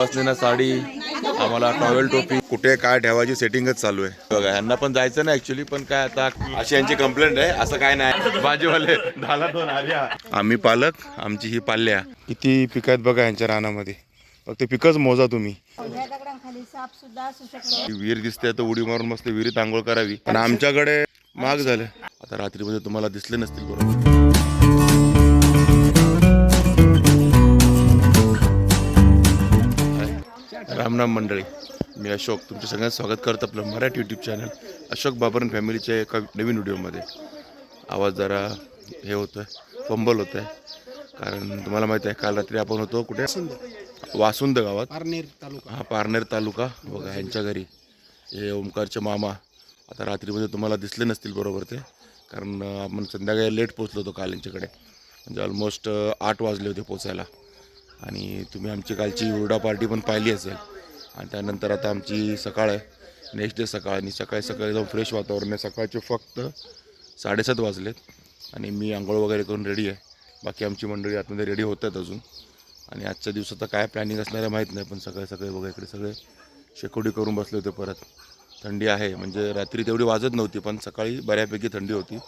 असलेला साडी आम्हाला टॉवेल टोपी कुठे काय ठेवायची सेटिंगच चालू आहे. बघा यांना पण जायचं नाही ऍक्च्युली पण काय आता अशी यांची कंप्लेंट आहे असं काय नाही. भाजीवाले झाला दोन आल्या. आम्ही पालक आमची ही पाल्या. किती पिकं आहेत बघा यांच्या रानामध्ये. फक्त पिकच मोजा तुम्ही. विहीर दिसते तर उडी मारून मस्त विहिरीत आंघोळ करावी. पण आमच्याकडे महाग झालं. आता रात्रीमध्ये तुम्हाला दिसले नसतील बरोबर. रामनाम मंडळी. मी अशोक तुमचं सगळ्यांचं स्वागत करतो आपलं मराठी यूट्यूब चॅनल अशोक बाबरन फॅमिलीच्या एका नवीन व्हिडिओमध्ये. आवाज जरा हे होतं आहे पंबल होतं आहे कारण तुम्हाला माहिती आहे काल रात्री आपण होतो कुठे? वासुंद गावात. पारनेर तालुका. हा पारनेर तालुका. बघा ह्यांच्या घरी. हे ओमकारचे मामा. आता रात्रीमध्ये तुम्हाला दिसले नसतील बरोबर ते. कारण आपण संध्याकाळी लेट पोचलो होतो काल यांच्याकडे. म्हणजे ऑलमोस्ट आठ वाजले होते पोचायला आणि तुम्ही आमची कालची हुरडा पार्टी पण पाहिली असेल. आणि त्यानंतर आता आमची सकाळ आहे. नेक्स्ट डे सकाळ आणि सकाळी सकाळी जाऊन फ्रेश वातावरण आहे. सकाळचे फक्त साडेसात वाजलेत आणि मी आंघोळ वगैरे करून रेडी आहे. बाकी आमची मंडळी आतमध्ये रेडी होत आहेत अजून. आणि आजच्या दिवसाचं काय प्लॅनिंग असणार आहे माहीत नाही पण सकाळी सकाळी बघा इकडे सगळे शेकोडी करून बसले होते परत. थंडी आहे म्हणजे रात्री तेवढी वाजत नव्हती पण सकाळी बऱ्यापैकी थंडी होती.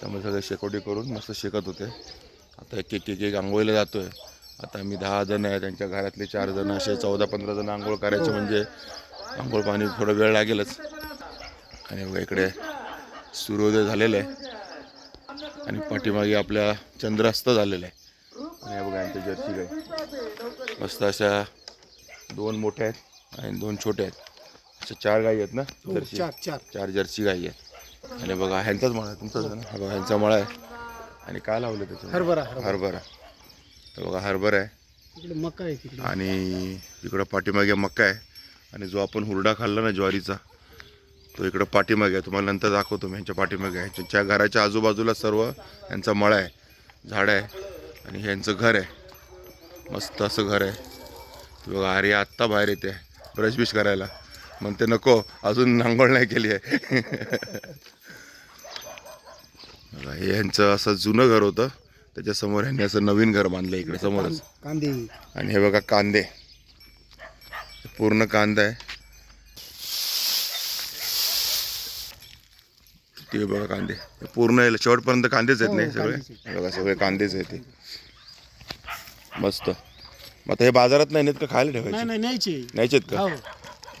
त्यामुळे सगळे शेकोडी करून मस्त शेकत होते. आता एक एक एक एक आंघोळीला जातो आहे आता आम्ही दहा जण आहे त्यांच्या घरातले चार जण असे चौदा पंधरा जण आंघोळ करायचे म्हणजे आंघोळ पाणी थोडा वेळ लागेलच. आणि बघा इकडे सूर्योदय झालेला आहे. आणि पाठीमागे आपल्या चंद्रास्त झालेला आहे. आणि हे बघा यांच्या जर्सी गाई मस्त अशा दोन मोठ्या आहेत आणि दोन छोट्या आहेत. अशा चार गाई आहेत ना जर्सी? चार चार. चार जर्सी गाई आहेत. आणि बघा ह्यांचाच मळा आहे तुमचाच आहे ना? हा बघा ह्यांचा मळा आहे. आणि काय लावलं त्याच्यावर हरभरा. हरभरा. तर बघा हरभरा आहे. मका आहे आणि इकडं पाठीमागे मक्का आहे. आणि जो आपण हुरडा खाल्ला ना ज्वारीचा तो इकडं पाठीमागे आहे. तुम्हाला नंतर दाखवतो मी ह्यांच्या पाठीमागे. आहे ह्यांच्या घराच्या आजूबाजूला सर्व यांचा मळा आहे झाड आहे आणि हे यांचं घर आहे. मस्त असं घर आहे. ते बघा अरे आत्ता बाहेर येते. ब्रश बिश करायला. म्हणते नको अजून आंघोळ नाही केली आहे. हे यांचं असं जुनं घर होतं. त्याच्यासमोर यांनी असं नवीन घर बांधलं इकडे समोरच. कांदे आणि हे बघा कांदे. पूर्ण कांदा आहे. ते बघा कांदे. हे पूर्ण आहे, शेवटपर्यंत कांदेच आहेत नाही सगळे? हे बघा सगळे कांदेच आहेत ते. मस्त. मग आता हे बाजारात नाही नेत का? खायला नाही ठेवायचे? नाही न्यायचे. नाहीचेत का? हो.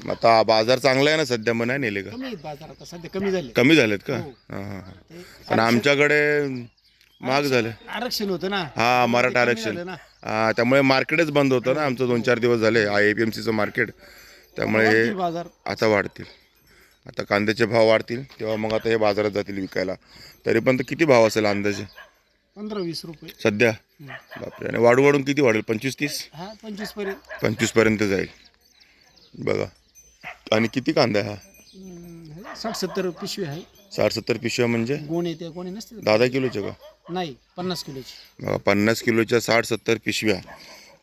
मग आता बाजार चांगला आहे ना सध्या? मग नाही नेले का? कमी आहेत बाजार आता सध्या कमी झाले. कमी झालेत का? हो. हां हां हां. पण आमच्याकडे महाग झालं. आरक्षण होतं ना. हा मराठा आरक्षण. झालं ना. हा त्यामुळे मार्केटच बंद होतं ना आमचं. दोन चार दिवस झाले आय पी एम सीचं मार्केट. त्यामुळे हे वाढतील बाजार. आता वाढतील. आता कांद्याचे भाव वाढतील. तेव्हा मग आता हे बाजारात जातील विकायला. तरी पण किती भाव असेल अंदाजे? पंधरा वीस रुपये. सध्या? बापरे. आणि वाढू वाढून किती वाढेल? पंचवीस तीस हा पंचवीसपर्यंत पंचवीसपर्यंत जाईल. बघा. आणि किती कांदा आहे हा? हम्म, साठ सत्तर पिशवी आहे. साठ सत्तर पिशव्या म्हणजे? गोणे नसते दहा दहा किलोचे का? नाही पन्नास किलोची. बघा पन्नास किलोच्या साठ सत्तर पिशव्या.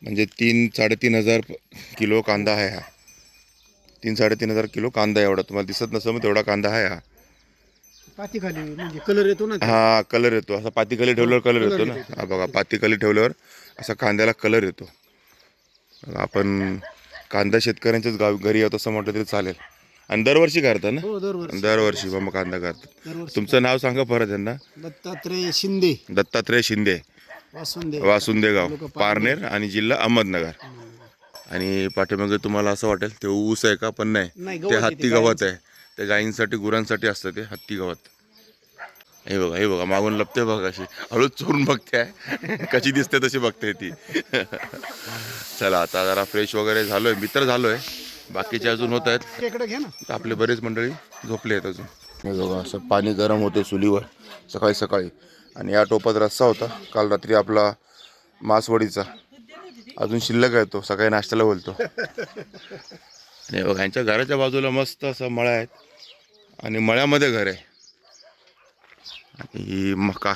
म्हणजे तीन साडेतीन हजार प- किलो कांदा आहे हा. तीन साडेतीन हजार किलो कांदा आहे एवढा. तुम्हाला दिसत नसेल मग तेवढा कांदा आहे हा. पाती खाली म्हणजे कलर येतो ना हा कलर येतो. असा पातीखाली ठेवल्यावर कलर येतो ना? हा बघा पातीखाली ठेवल्यावर असा कांद्याला कलर येतो. आपण कांदा शेतकऱ्यांच्याच गाव घरी येतो असं म्हटलं तरी चालेल. आणि दरवर्षी करता ना? हो दरवर्षी. दरवर्षी मग कांदा करतात. दरवर्षी तुमचं नाव सांगा परत यांना दत्तात्रय शिंदे. दत्तात्रय शिंदे. वासुंदे. वासुंदेगाव पारनेर आणि जिल्हा अहमदनगर. आणि पाठीमागे तुम्हाला असं वाटेल ते ऊस आहे का पण नाही नाही, ते आहे हत्ती ते गवत आहे. ते गायींसाठी गुरांसाठी असतं ते हत्ती गवत. हे बघा हे बघा मागून लपते बघा अशी. हळूच चोरून बघते. आहे कशी दिसते तशी बघते ती. चला आता जरा फ्रेश वगैरे झालोय. मी तर झालोय. बाकीचे अजून होत आहेत. आपले बरेच मंडळी झोपले आहेत अजून. बघा असं पाणी गरम होते चुलीवर सकाळी सकाळी. आणि या टोपात रस्सा होता काल रात्री आपला मासवडीचा. अजून शिल्लक आहे तो सकाळी नाश्त्याला बोलतो. आणि बघा यांच्या घराच्या बाजूला मस्त असं मळा आहेत. आणि मळ्यामध्ये घर आहे. आणि ही मका.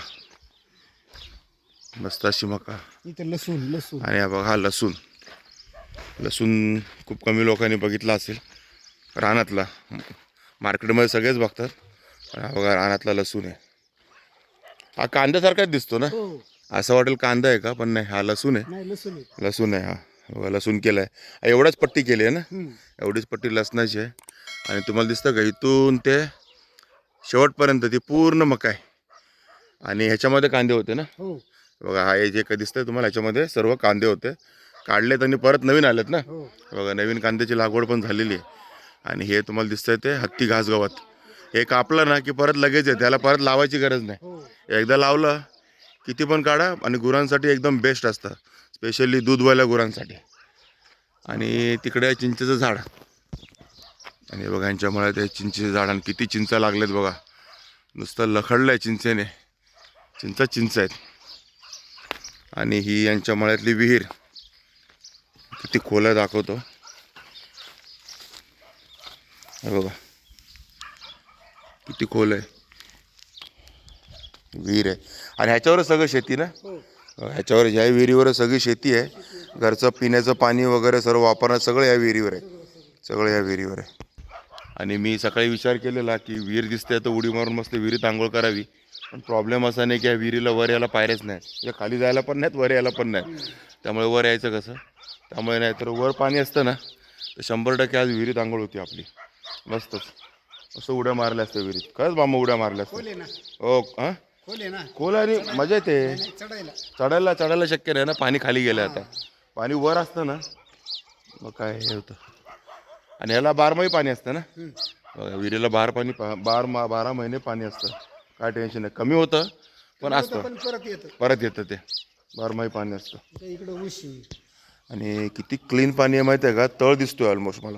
मस्त अशी मका. इथे लसूण लसूण. आणि हा बघा हा लसूण. लसूण खूप कमी लोकांनी बघितला असेल. रानातला. मार्केटमध्ये सगळेच बघतात. पण हा बघा रानातला लसूण आहे. हा कांद्यासारखाच दिसतो ना? हो. असं वाटेल कांदा आहे का? पण नाही हा लसूण आहे. नाही लसूण आहे. लसूण आहे हा. बघा लसूण केलं आहे एवढाच पट्टी केली आहे ना? एवढीच पट्टी लसणाची आहे. आणि तुम्हाला दिसतं का इथून ते शेवटपर्यंत ती पूर्ण मका आहे. आणि ह्याच्यामध्ये कांदे होते ना? हो. बघा हा हे जे काही दिसतंय तुम्हाला ह्याच्यामध्ये सर्व कांदे होते. काढलेत आणि परत नवीन आलेत ना? हो. बघा नवीन कांद्याची लागवड पण झालेली आहे. आणि हे तुम्हाला दिसतंय ते हत्ती घास गवत. हे कापलं ना की परत लगेच आहे त्याला परत लावायची गरज नाही. हो. एकदा लावलं किती पण काढा आणि गुरांसाठी एकदम बेस्ट असतं. स्पेशली दूधवाल्या गुरांसाठी. आणि तिकडे चिंचेचं झाड. आणि हे बघा यांच्या मळ्यात आहे चिंचेचं झाड आणि किती चिंचा लागलेत बघा. नुसतं लखडलं आहे चिंचेने. चिंचा चिंच आहेत. आणि ही यांच्या मळ्यातली विहीर. किती खोल्या दाखवतो. हे बघा. किती खोल आहे. विहीर आहे. आणि ह्याच्यावरच सगळं शेती ना? हो. ह्याच्यावर ह्या विहिरीवरच सगळी शेती आहे. घरचं पिण्याचं पाणी वगैरे सर्व वापरणं सगळं या विहिरीवर आहे. सगळं या विहिरीवर आहे. आणि मी सकाळी विचार केलेला की विहीर दिसते तर उडी मारून मस्त विहिरीत आंघोळ करावी. पण प्रॉब्लेम असा नाही की या विहिरीला वर यायला पायऱ्याच नाहीत. या खाली जायला पण नाहीत वर यायला पण नाही त्यामुळे वर यायचं कसं? त्यामुळे नाही तर वर पाणी असतं ना तर शंभर टक्के आज विहिरीत आंघोळ होती आपली. मस्तच. असं उड्या मारल्या असत्या विहिरीत. खरंच मामा उड्या मारल्या असत्या. हो हां? खोल आणि मजा येते. चढायला. चढायला शक्य नाही ना पाणी खाली गेलं आता. पाणी वर असतं ना मग काय हे होतं. आणि याला बारमाही पाणी असतं ना? बघा, विहिरीला बार पाणी बार मा बारा महिने पाणी असतं. काय टेन्शन नाही. कमी होतं पण असतं. परत येतं. परत येतं ते. बारमाही पाणी असतं. इकडं उशी. आणि किती क्लीन पाणी आहे माहिती आहे का? तळ दिसतोय ऑलमोस्ट मला.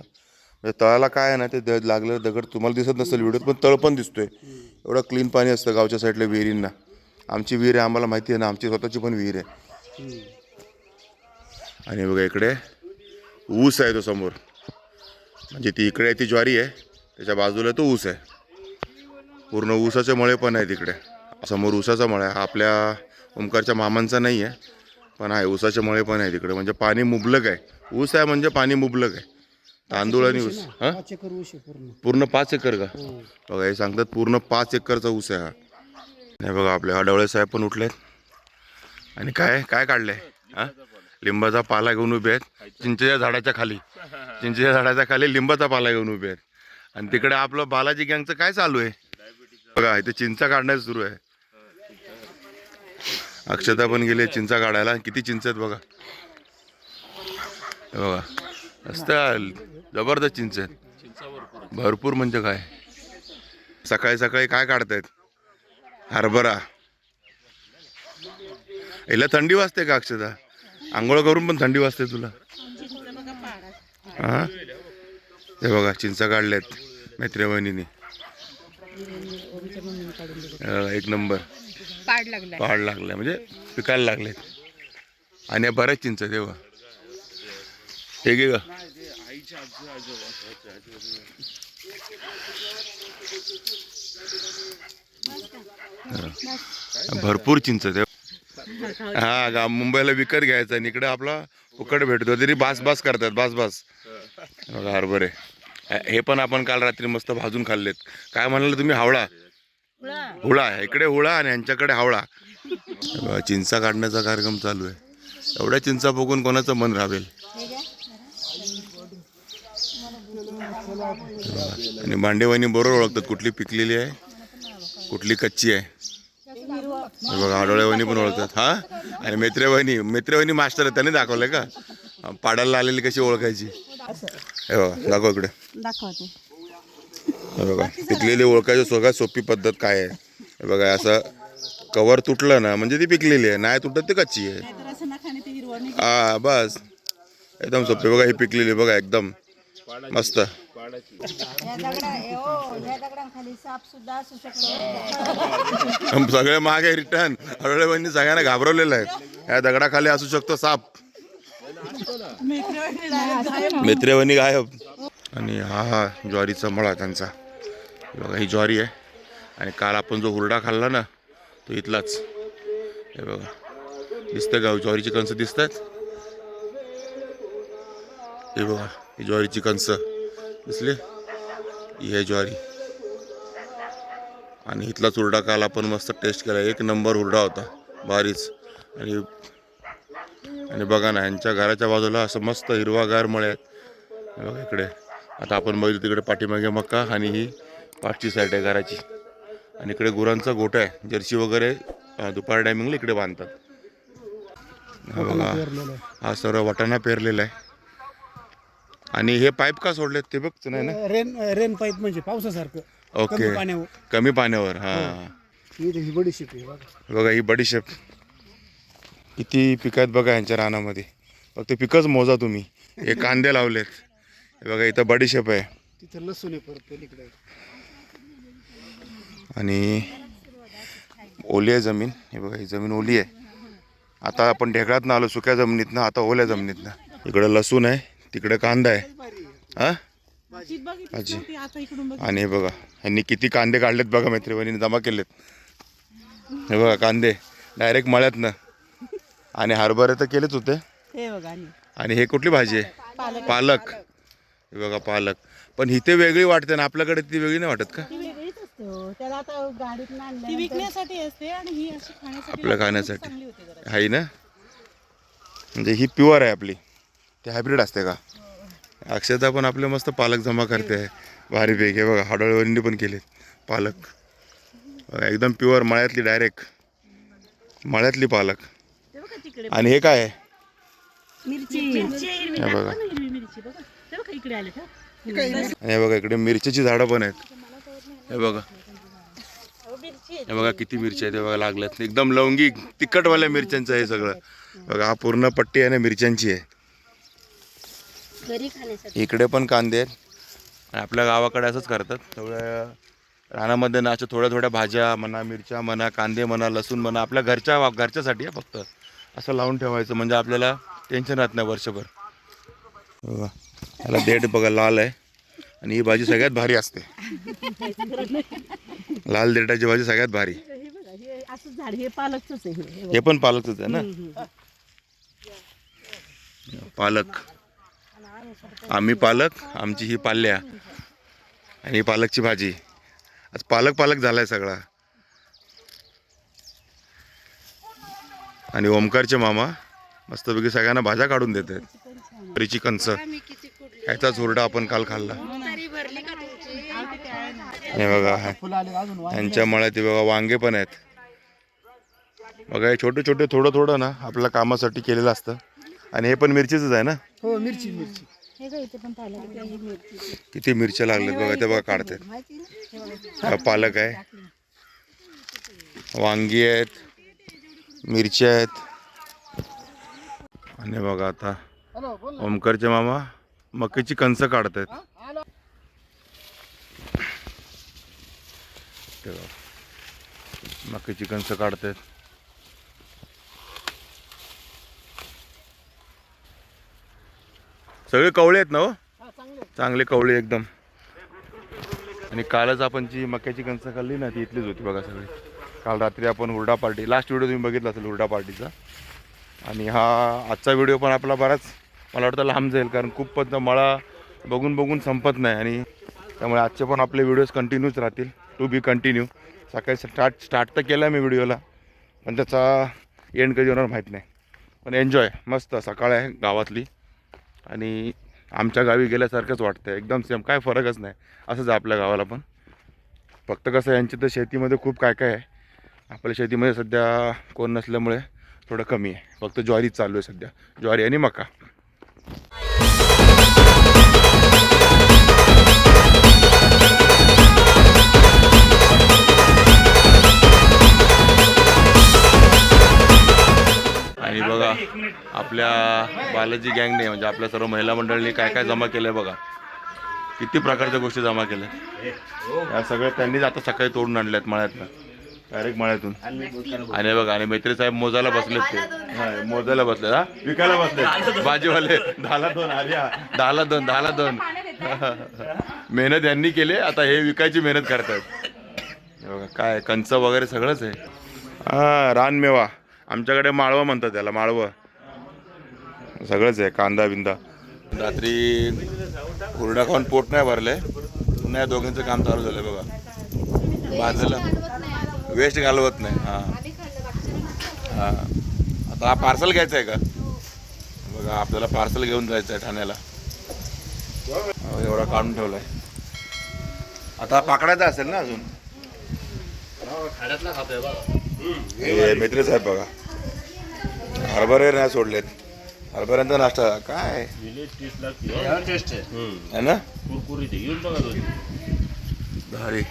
म्हणजे तळाला काय आहे ना ते द लागलेलं दगड तुम्हाला दिसत नसेल व्हिडिओत पण तळ पण दिसतोय. एवढं क्लीन पाणी असतं गावच्या साईडला विहिरींना. आमची विहीर आहे आम्हाला माहिती आहे ना आमची स्वतःची पण विहीर आहे. आणि बघा इकडे ऊस आहे तो समोर. म्हणजे ती इकडे आहे ती ज्वारी आहे. त्याच्या बाजूला तो ऊस आहे. पूर्ण ऊसाचे मळे पण आहे तिकडे. समोर ऊसाचा मळा आहे. आपल्या ओमकारच्या मामांचा नाही आहे. पण आहे ऊसाचे मळे पण आहे तिकडे. म्हणजे पाणी मुबलक आहे. ऊस आहे म्हणजे पाणी मुबलक आहे. तांदूळ आणि ऊस. हां? पाच एकर ऊस आहे पूर्ण. पूर्ण पाच एकर का? हो. बघा हे सांगतात पूर्ण पाच एकरचा ऊस आहे हा. नाही बघा आपले आडवळे साहेब पण उठलेत. आणि काय काय काढलंय? हा? लिंबाचा पाला घेऊन उभे आहेत. चिंचेच्या झाडाच्या खाली. चिंचेच्या झाडाच्या खाली लिंबाचा पाला घेऊन उभे आहेत. आणि तिकडे आपलं बालाजी गँगचं काय चालू आहे? बघा इथे चिंचा काढण्याचं सुरू आहे. अक्षता पण गेले चिंचा काढायला. किती चिंच आहेत बघा. बघा. असतं जबरदस्त चिंच आहेत. भरपूर म्हणजे काय? सकाळी सकाळी काय काढतायत? हरभरा. याला थंडी वाजते का अक्षता? आंघोळ करून पण थंडी वाजते तुला. हा? हे बघा चिंचा काढल्यात मैत्री बहिणीने एक नंबर. पाड लागला पाड म्हणजे पिकायला लागलेत आणि बऱ्याच चिंच आहेत, हे गे. ग भरपूर चिंच देव. हा गा मुंबईला विकत घ्यायचा आणि इकडे आपला फुकट भेटतो तरी बास बास करतात बास बास. बघा हरभरे. हे पण आपण काल रात्री मस्त भाजून खाल्लेत. काय म्हणाल तुम्ही हावळा हुळा. इकडे हुळा आणि यांच्याकडे हावळा. चिंचा काढण्याचा कार्यक्रम चालू आहे. एवढ्या चिंचा बघून कोणाचं मन रावेल आणि भांडेवानी बरोबर ओळखतात. कुठली पिकलेली आहे कुठली कच्ची आहे. हे बघा आडोळेवानी पण ओळखतात. हा? आणि मेत्रेवानी मेत्रेवानी मास्टर आहे त्याने दाखवलंय का? पाडायला आलेली कशी ओळखायची? हे बघा दाखव इकडे. दाखवते. बघा पिकलेली ओळखायची सगळ्यात सोपी पद्धत काय आहे? हे बघा असं कवर तुटलं ना म्हणजे ती पिकलेली आहे नाही तुटत ती कच्ची आहे. हा बस. एकदम सोपी बघा ही पिकलेली बघा एकदम मस्त. सगळे मागे रिटर्न. हळूहळूंनी सगळ्यांना घाबरवलेलं आहे. या दगडाखाली असू शकतो साप. मेत्रेवणी गायब. आणि हा हा ज्वारीचा मळा त्यांचा. बघा ही ज्वारी आहे. आणि काल आपण जो हुरडा खाल्ला ना तो इथलाच. हे बघा दिसतं गाव ज्वारीची कणसं दिसत आहेत हे बघा ही ज्वारीची कणसं दिसली. ही आहे ज्वारी. आणि इथलाच हुरडा काल आपण मस्त टेस्ट केला. एक नंबर हुरडा होता भारीच आणि आणि बघा ना यांच्या घराच्या बाजूला असं मस्त हिरवागार मळे आहेत. बघा इकडे. आता आपण बघितलं तिकडे पाठीमागे मक्का आणि ही पाठची साईड आहे घराची. आणि इकडे गुरांचा गोठा आहे. जर्सी वगैरे दुपार टायमिंगला इकडे बांधतात. हा बघा. हा सर्व वाटाणा पेरलेला आहे. आणि हे पाईप का सोडलेत ते बघ नाही ना? रेन रेन पाईप म्हणजे पावसासारखं. ओके. कमी पाण्यावर हा. ही. बडी शिप आहे बघा. ही बडीशेप किती पिकं आहेत बघा यांच्या रानामध्ये. फक्त पिकंच मोजा तुम्ही. हे कांदे लावलेत. हे बघा इथं बडीशेप आहे. तिथं लसूण आहे परत पलीकडे. आणि ओली आहे जमीन. हे बघा ही जमीन ओली आहे. आता आपण ढेकळातनं आलो सुक्या जमिनीतनं आता ओल्या जमिनीतनं. इकडं लसूण आहे तिकडे कांदा आहे. हा? भाजी. आणि हे बघा ह्यांनी किती कांदे काढलेत बघा मैत्रिणींनी जमा केलेत. हे बघा कांदे. डायरेक्ट मळ्यातनं. आणि हरभरे तर केलेच होते. हे बघा आणि आणि हे कुठली भाजी आहे? पालक. हे बघा पालक. पण इथे वेगळी वाटते ना आपल्याकडे ती वेगळी नाही वाटत का? ती वेगळीच असते हो. त्याला आता गाडीत ती आणल्या विकण्यासाठी असते आणि ही अशी खाण्यासाठी आपल्या खाण्यासाठी. चांगली होते जरा. आहे ना? म्हणजे ही प्युअर आहे आपली. ती हायब्रिड असते का? अक्षता पण आपले मस्त पालक जमा करते. आहे भारी पैकी. बघा हाडळवरींनी पण केलेत पालक. बघा, एकदम प्युअर मळ्यातली डायरेक्ट मळ्यातली पालक. ते बघा तिकडे. आणि हे काय आहे? मिरची. हे बघा. हिरवी मिरची बघा. ते बघा इकडे आले का आणि हे बघा इकडे मिरच्याची झाडं पण आहेत. हे बघा. हे बघा किती मिरच्या आहेत हे बघा लागल्यात. एकदम लवंगी तिखटवाल्या मिरच्यांचं आहे सगळं. बघा हा पूर्ण पट्टी आहे ना मिरच्यांची आहे. घरी खाण्यासाठी. इकडे पण कांदे आहेत. आणि आपल्या गावाकडे असंच करतात. थोड्या रानामध्ये ना अशा थोड्या थोड्या भाज्या म्हणा मिरच्या म्हणा कांदे म्हणा लसूण म्हणा आपल्या घरच्या घरच्यासाठी आहे फक्त. असं लावून ठेवायचं म्हणजे आपल्याला टेन्शन राहत नाही वर्षभर. बघा. याला देठ बघा लाल आहे. आणि ही भाजी सगळ्यात भारी असते. लाल देठाची भाजी सगळ्यात भारी. हे असं झाड हे पालकच आहे हे. पण पालकच आहे ना? पालक. आम्ही पालक आमची ही पाल्या. आणि ही पालकची भाजी. आज पालक पालक झालाय सगळा. आणि ओमकारचे मामा मस्तपैकी सगळ्यांना भाज्या काढून देत आहेत परीची कंच ह्याचाच हुरडा आपण काल खाल्ला. हे बघा यांच्या मळ्यात बघा वांगे पण आहेत. बघा हे छोटे छोटे थोडं थोडं ना आपल्या कामासाठी केलेलं असतं. आणि हे पण मिरचीच आहे ना? हो मिरची मिरची. किती मिरच्या लागल्यात बघा ते बघा काढतात हा पालक आहे. वांगी आहेत मिरच्या आहेत. आणि बघा आता ओमकारचे मामा. मक्याची कणसं काढतायत. मक्याची कणसं काढतायत. सगळे कवळे आहेत ना हो? चांगले कवळे एकदम. आणि कालच आपण जी मक्याची कणसं खाल्ली ना ती इथलीच होती बघा सगळी. काल रात्री आपण हुरडा पार्टी लास्ट व्हिडिओ तुम्ही बघितला असेल हुरडा पार्टीचा. आणि हा आजचा व्हिडिओ पण आपला बराच मला वाटतं लांब जाईल कारण खूप मळा बघून बघून संपत नाही आणि त्यामुळे आजचे पण आपले व्हिडिओज कंटिन्यूच राहतील टू बी कंटिन्यू सकाळी स्टार्ट स्टार्ट तर केला मी व्हिडिओला पण त्याचा एंड कधी होणार माहीत नाही. पण एन्जॉय मस्त सकाळ आहे गावातली. आणि आमच्या गावी गेल्यासारखंच वाटतं एकदम सेम काय फरकच नाही असंच आहे आपल्या गावाला पण. फक्त कसं यांची तर शेतीमध्ये खूप काय काय आहे. आपल्या शेतीमध्ये सध्या कोण नसल्यामुळे थोडं कमी आहे. फक्त ज्वारीच चालू आहे सध्या ज्वारी आणि मका. आणि बघा आपल्या बालाजी गँगने म्हणजे आपल्या सर्व महिला मंडळींनी काय काय जमा केलंय बघा. किती प्रकारच्या गोष्टी जमा केल्या या सगळ्या त्यांनीच आता सकाळी तोडून आणल्यात मळ्यातनं. डायरेक्ट मळ्यातून. आणि बघा आणि मैत्री साहेब मोजायला बसलेत ते. मोजायला बसले हा. विकायला बसले भाजीवाले दहाला दोन आर्या. दहाला दोन दहाला दोन. मेहनत यांनी केली आता हे विकायची मेहनत करतात बघा काय कंच वगैरे सगळंच आहे. हा रानमेवा. आमच्याकडे माळवं म्हणतात त्याला माळवं. सगळंच आहे कांदा बिंदा. रात्री हुरडा खाऊन पोट नाही भरलंय पुन्हा या दोघांचं काम चालू झालंय बघा. भाजलेलं वेस्ट घालवत नाही हां. हां. आता हा पार्सल घ्यायचं आहे का? बघा आपल्याला पार्सल घेऊन जायचं आहे ठाण्याला. एवढा काढून ठेवलाय. आता पाकडायचा असेल ना अजून? हे मेत्रे साहेब बघा. हरभरे नाही सोडलेत. हरभऱ्यांचा नाश्ता काय? आहे. ना? भारी.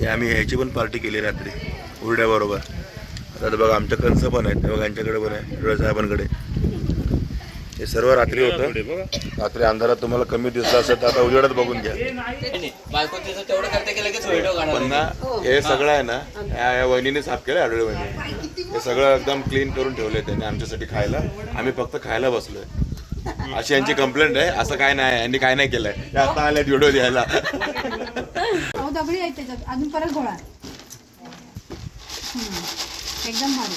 हे आम्ही ह्याची पण पार्टी केली रात्री. उरड्याबरोबर आता बघा आमच्या कंस पण आहेत. ते बघा यांच्याकडे पण आहे. डोळे साहेबांकडे. हे सर्व रात्री होतं. रात्री अंधारात तुम्हाला कमी दिसलं असेल तर आता उजेडात बघून घ्या. पण ना हे सगळं आहे ना या या वहिनीने साफ केलं आढळे वहिनी सगळं एकदम क्लीन करून ठेवलंय त्यांनी आमच्यासाठी खायला. आम्ही फक्त खायला बसलोय. अशी यांची कंप्लेंट आहे. असं काय नाही. यांनी काय नाही केलंय. आता आल्यात व्हिडिओ द्यायला. दगडी आहेत त्याच्यात. अजून परत गोळा. एकदम भारी.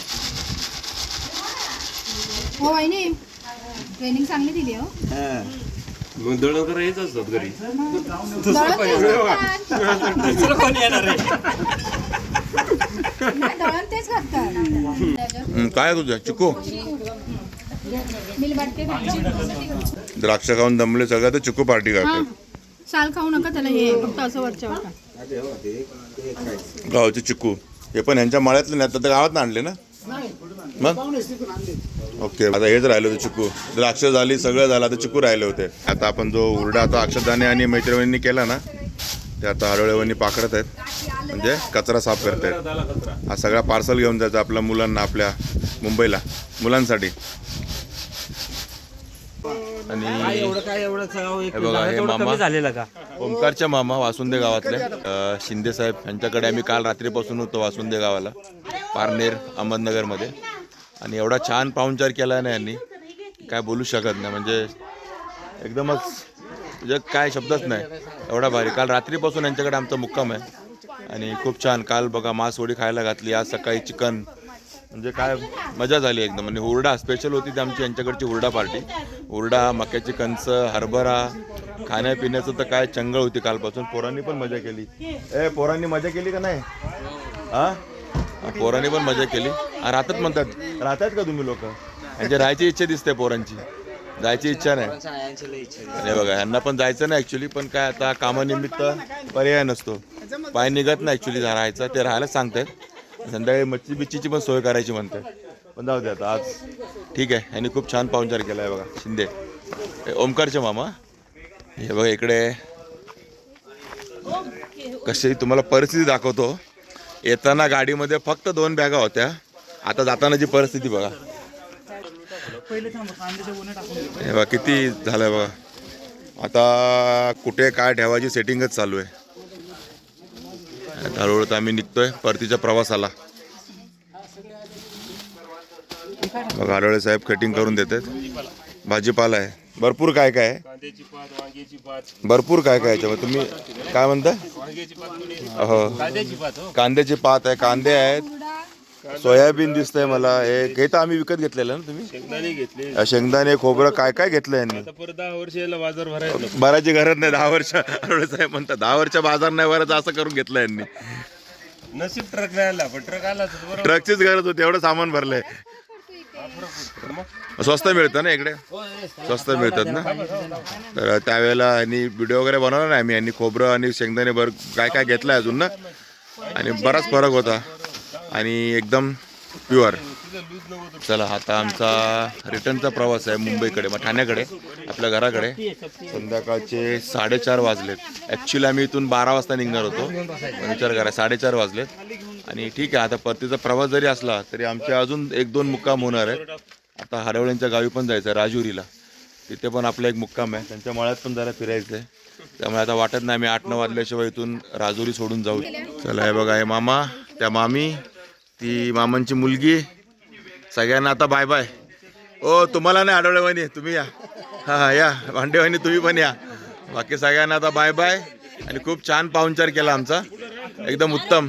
हो वहिनी. ट्रेनिंग चांगली दिली हो. मग दळण करायचं असतात घरी. दुसरं कोण येणार आहे? दळण तेच घालतात. हम्म, काय आहे तुझं? चिकू. द्राक्ष खाऊन दमले सगळं तर चिकू पार्टी. करते साल खाऊ नका त्याला हे फक्त असं वरच्यावर खा. गावचे चिकू. हे पण ह्यांच्या मळ्यातले नाही तर गावात आणले ना? मग? ओके आता हेच राहिलं होतं चिकू. द्राक्ष झाली सगळं झालं आता चिकू राहिले होते. आता आपण जो उरडा आता अक्षरदाने आणि मैत्रिणींनी केला ना ते आता हळूहळूनी पाकडत आहेत. म्हणजे कचरा साफ करत. हा सगळा पार्सल घेऊन जायचा आपल्या मुलांना आपल्या मुंबईला मुलांसाठी. आणि हे बघा हे मामा कमी झालेलं का? ओंकारच्या मामा वासुंदे गावातले. अ, शिंदे साहेब यांच्याकडे आम्ही काल रात्रीपासून होतो वासुंदे गावाला पारनेर अहमदनगरमध्ये. आणि एवढा छान पाहुणचार केला ना यांनी काय बोलू शकत नाही. म्हणजे एकदमच म्हणजे काय शब्दच नाही. एवढा भारी. काल रात्रीपासून यांच्याकडे आमचा मुक्काम आहे. आणि खूप छान काल बघा मासवडी खायला घातली आज सकाळी चिकन. म्हणजे काय मजा झाली एकदम. म्हणजे हुरडा स्पेशल होती ती आमची यांच्याकडची हुरडा पार्टी हुरडा मक्याची कणस हरभरा खाण्यापिण्याचं तर काय चंगळ होती कालपासून. पोरांनी पण मजा केली. ए पोरांनी मजा केली का नाही? हा? पोरांनी पण मजा केली. राहतात म्हणतात. राहतात का तुम्ही लोक? यांची म्हणजे राहायची इच्छा दिसते पोरांची. जायची इच्छा नाही. नाही बघा यांना पण जायचं नाही ऍक्च्युली पण काय आता कामानिमित्त पर्याय नसतो. पाय निघत नाही ऍक्च्युली राहायचं ते राहायला सांगतात. संध्याकाळी मच्छी बिच्छीची पण सोय करायची म्हणतात. पण जाऊ दे आता आज ठीक आहे. यांनी खूप छान पाहुणचार केला आहे बघा शिंदे. ओमकारचे मामा. हे बघा इकडे. कशी तुम्हाला परिस्थिती दाखवतो. येताना गाडीमध्ये फक्त दोन बॅगा होत्या. आता जातानाची परिस्थिती बघा. हे बघा किती झालंय बघा. आता कुठे काय ठेवायची सेटिंगच चालू आहे. हळूहळू तर आम्ही निघतोय परतीच्या प्रवासाला. बघा हळूहळू साहेब कटिंग करून देतात. भाजीपाला आहे. भरपूर काय काय आहे? भरपूर काय काय याच्यामध्ये तुम्ही काय म्हणता? हो. कांद्याची पात आहे कांदे आहेत. सोयाबीन दिसतंय मला. हे हे तर आम्ही विकत घेतलेलं ना तुम्ही? शेंगदाणे घेतले. अ, शेंगदाणे खोबरं काय काय घेतलं यांनी? आता परत दहा वर्ष याला बाजार भरायला भरायची गरज नाही. दहा वर्ष अरोडे साहेब म्हणतात दहा वर्ष बाजार नाही भरायचं असं करून घेतलं यांनी. नशीब ट्रक नाही आला पण ट्रक आला तर बरोबर. ट्रकचीच गरज होती एवढं सामान भरलंय. स्वस्त मिळतं ना इकडे? स्वस्त मिळतात ना? तर त्यावेळेला आणि व्हिडिओ वगैरे बनवला नाही आम्ही. यांनी खोबरं आणि शेंगदाणे भर काय काय घेतलंय अजून ना? आणि बराच फरक होता. आणि एकदम प्युअर. चला आता आमचा रिटर्नचा प्रवास आहे मुंबईकडे मग ठाण्याकडे आपल्या घराकडे. संध्याकाळचे साडेचार वाजलेत. ॲक्च्युली आम्ही इथून बारा वाजता निघणार होतो. विचार करा साडेचार वाजलेत. आणि ठीक आहे आता परतीचा प्रवास जरी असला तरी आमचे अजून एक दोन मुक्काम होणार आहेत. आता हरवळ्यांच्या गावी पण जायचं आहे राजुरीला. तिथे पण आपला एक मुक्काम आहे. त्यांच्या मळ्यात पण जरा फिरायचं आहे त्यामुळे आता वाटत नाही आम्ही आठ नऊ वाजल्याशिवाय इथून राजुरी सोडून जाऊ. चला हे बघा हे मामा त्या मामी ती मामांची मुलगी. सगळ्यांना आता बाय बाय ओ तुम्हाला नाही आढळलं वहिनी तुम्ही या. हां हां या. भांडे वहिनी तुम्ही पण या. बाकी सगळ्यांना आता बाय बाय आणि खूप छान पाहुणचार केला आमचा. एकदम उत्तम.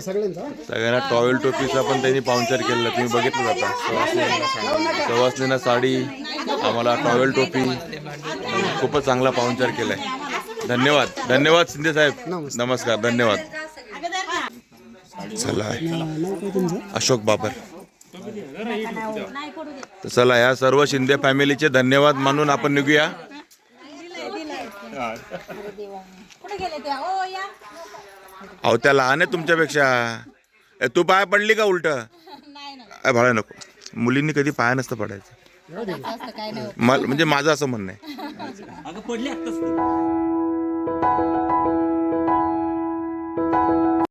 सगळ्यांना टॉवेल टोपीचा पण त्यांनी पाहुणचार केलेला तुम्ही बघितलं जाता सवासनी सवासनीना साडी आम्हाला टॉवेल टोपी खूपच चांगला पाहुणचार केलाय. धन्यवाद. धन्यवाद शिंदे साहेब. नमस्कार. धन्यवाद. चला. अशोक बाबर. चला या सर्व शिंदे फॅमिलीचे धन्यवाद मानून आपण निघूया. कुठे गेले ते? ओ या. अहो त्या लहान आहे तुमच्यापेक्षा. ए, तू पाय पडली का उलट? नाही भाळा नको. मुलींनी कधी पाया नसतं पडायचं. मला म्हणजे माझं असं म्हणणं आहे.